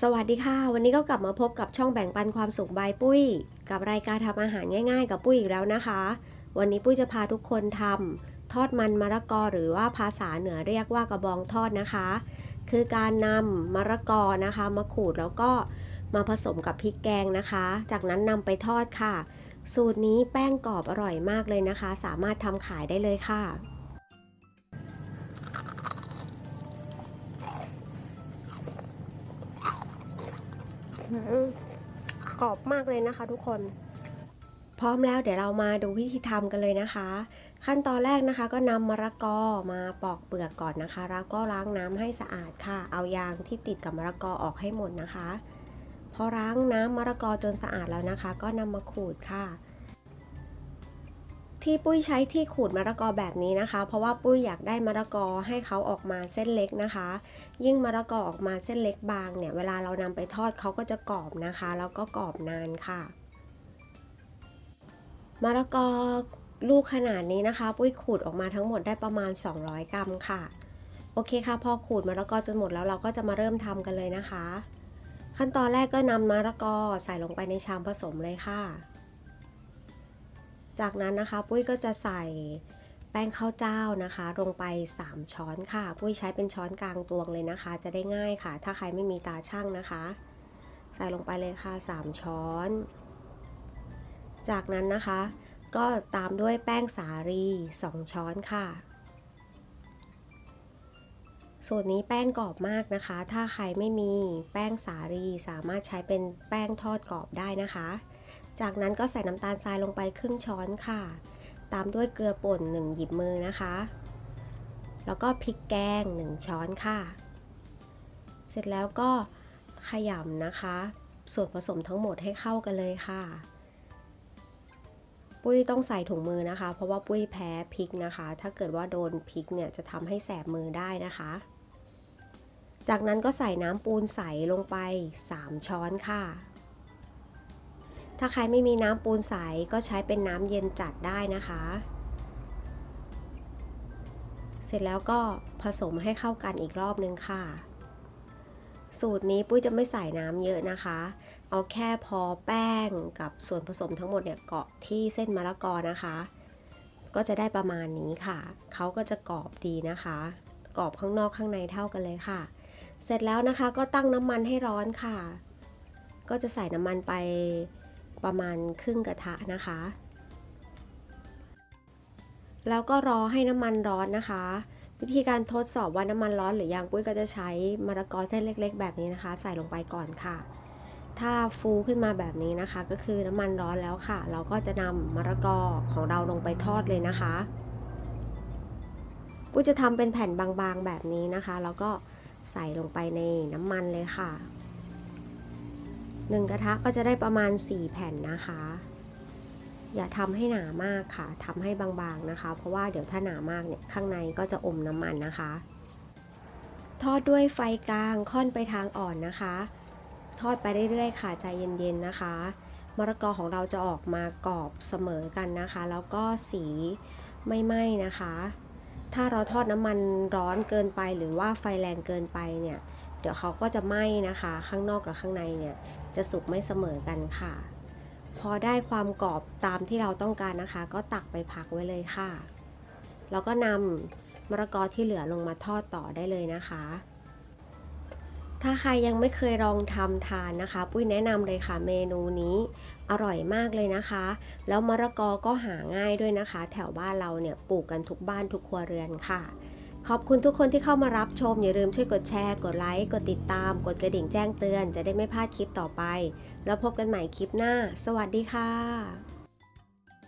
สวัสดีค่ะ วันนี้ก็กลับมาพบกับช่องแบ่งปันความสุขบายปุ้ย กับรายการทำอาหารง่าย ๆ กับปุ้ยอีกแล้วนะคะ วันนี้ปุ้ยจะพาทุกคนทำทอดมันมะละกอหรือว่าภาษาเหนือเรียกว่ากระบองทอดนะคะ คือการนำมะละกอนะคะ มาขูดแล้วก็มาผสมกับพริกแกงนะคะ จากนั้นนำไปทอดค่ะ สูตรนี้แป้งกรอบอร่อยมากเลยนะคะ สามารถทำขายได้เลยค่ะ กรอบมากเลยนะคะทุกคน พร้อมแล้วเดี๋ยวเรามาดูวิธีทำกันเลยนะคะ ขั้นตอนแรกนะคะ ก็นำมะละกอมาปอกเปลือกก่อนนะคะ แล้วก็ล้างน้ำให้สะอาดค่ะ เอายางที่ติดกับมะละกอออกให้หมดนะคะ พอล้างน้ำมะละกอจนสะอาดแล้วนะคะ ก็นำมาขูดค่ะ ที่ปุ้ยใช้ที่ขูดมะละกอแบบนี้นะคะ เพราะว่าปุ้ยอยากได้มะละกอให้เขาออกมาเส้นเล็กนะคะ ยิ่งมะละกอออกมาเส้นเล็กบางเนี่ยเวลาเรานำไปทอดเขาก็จะกรอบนะคะ แล้วก็กรอบนานค่ะมะละกอลูกขนาดนี้นะคะ ปุ้ยขูดออกมาทั้งหมดได้ประมาณ 200 กรัมค่ะ โอเคค่ะ พอขูดมะละกอจนหมดแล้วเราก็จะมาเริ่มทำกันเลยนะคะ ขั้นตอนแรกก็นำมะละกอใส่ลงไปในชามผสมเลยค่ะ จากนั้นนะคะปุ้ยก็จะใส่แป้งข้าวเจ้านะคะ ลงไป 3 ช้อนค่ะ ปุ้ยใช้เป็นช้อนกลางตวงเลยนะคะ จะได้ง่ายค่ะ ถ้าใครไม่มีตาช่างนะคะ ใส่ลงไปเลยค่ะ 3 ช้อน จากนั้นนะคะ ก็ตามด้วยแป้งสาลี2 ช้อนค่ะสูตรนี้แป้งกรอบมากนะคะ ถ้าใครไม่มีแป้งสาลีสามารถใช้เป็นแป้งทอดกรอบได้นะคะ จากนั้นก็ใส่น้ำตาลทรายลงไปครึ่งช้อนค่ะ ตามด้วยเกลือป่น1หยิบมือนะคะ แล้วก็พริกแกง 1 ช้อนค่ะ เสร็จแล้วก็ขยำนะคะ ส่วนผสมทั้งหมดให้เข้ากันเลยค่ะ ปุ้ยต้องใส่ถุงมือนะคะ เพราะว่าปุ้ยแพ้พริกนะคะ ถ้าเกิดว่าโดนพริกเนี่ยจะทำให้แสบมือได้นะคะ จากนั้นก็ใส่น้ำปูนใสลงไป 3 ช้อนค่ะ ถ้าใครไม่มีน้ำปูนใสก็ใช้เป็นน้ำเย็นจัดได้นะคะ เสร็จแล้วก็ผสมให้เข้ากันอีกรอบนึงค่ะ สูตรนี้ปุ้ยจะไม่ใส่น้ำเยอะนะคะ เอาแค่พอแป้งกับส่วนผสมทั้งหมดเนี่ยเกาะที่เส้นมะละกอนะคะ ก็จะได้ประมาณนี้ค่ะ เขาก็จะกรอบดีนะคะ กรอบข้างนอกข้างในเท่ากันเลยค่ะ เสร็จแล้วนะคะก็ตั้งน้ำมันให้ร้อนค่ะ ก็จะใส่น้ำมันไป ประมาณครึ่งกระทะนะคะ แล้วก็รอให้น้ำมันร้อนนะคะ วิธีการทดสอบว่าน้ำมันร้อนหรือยังปุ้ยก็จะใช้มะละกอเส้นเล็ก ๆ แบบนี้นะคะ ใส่ลงไปก่อนค่ะ ถ้าฟูขึ้นมาแบบนี้นะคะ ก็คือน้ำมันร้อนแล้วค่ะ เราก็จะนำมะละกอของเราลงไปทอดเลยนะคะปุ้ยจะทำเป็นแผ่นบางๆแบบนี้นะคะ แล้วก็ใส่ลงไปในน้ำมันเลยค่ะ หนึ่งกระทะก็จะได้ประมาณ 4 แผ่นนะคะ อย่าทำให้หนามากค่ะทำให้บางๆนะคะ เพราะว่าเดี๋ยวถ้าหนามากเนี่ยข้างในก็จะอมน้ำมันนะคะ ทอดด้วยไฟกลางค่อนไปทางอ่อนนะคะ ทอดไปเรื่อยๆ ค่ะใจเย็นๆนะคะมะละกอของเราจะออกมากรอบเสมอกันนะคะ แล้วก็สีไม่ไหม้นะคะ ถ้าเราทอดน้ำมันร้อนเกินไปหรือว่าไฟแรงเกินไปเนี่ย เดี๋ยวเขาก็จะไหม้นะคะ ข้างนอกกับข้างในเนี่ย จะสุกไม่เสมอกันค่ะ พอได้ความกรอบตามที่เราต้องการนะคะ ก็ตักไปพักไว้เลยค่ะ แล้วก็นำมะละกอที่เหลือลงมาทอดต่อได้เลยนะคะ ถ้าใครยังไม่เคยลองทำทานนะคะ ปุ้ยแนะนำเลยค่ะเมนูนี้อร่อยมากเลยนะคะ แล้วมะละกอก็หาง่ายด้วยนะคะ แถวบ้านเราเนี่ยปลูกกันทุกบ้านทุกครัวเรือนค่ะ ขอบคุณทุกคนที่เข้ามารับชม อย่าลืมช่วยกดแชร์ กดไลค์ กดติดตาม กดกระดิ่งแจ้งเตือน จะได้ไม่พลาดคลิปต่อไป แล้วพบกันใหม่คลิปหน้า สวัสดีค่ะ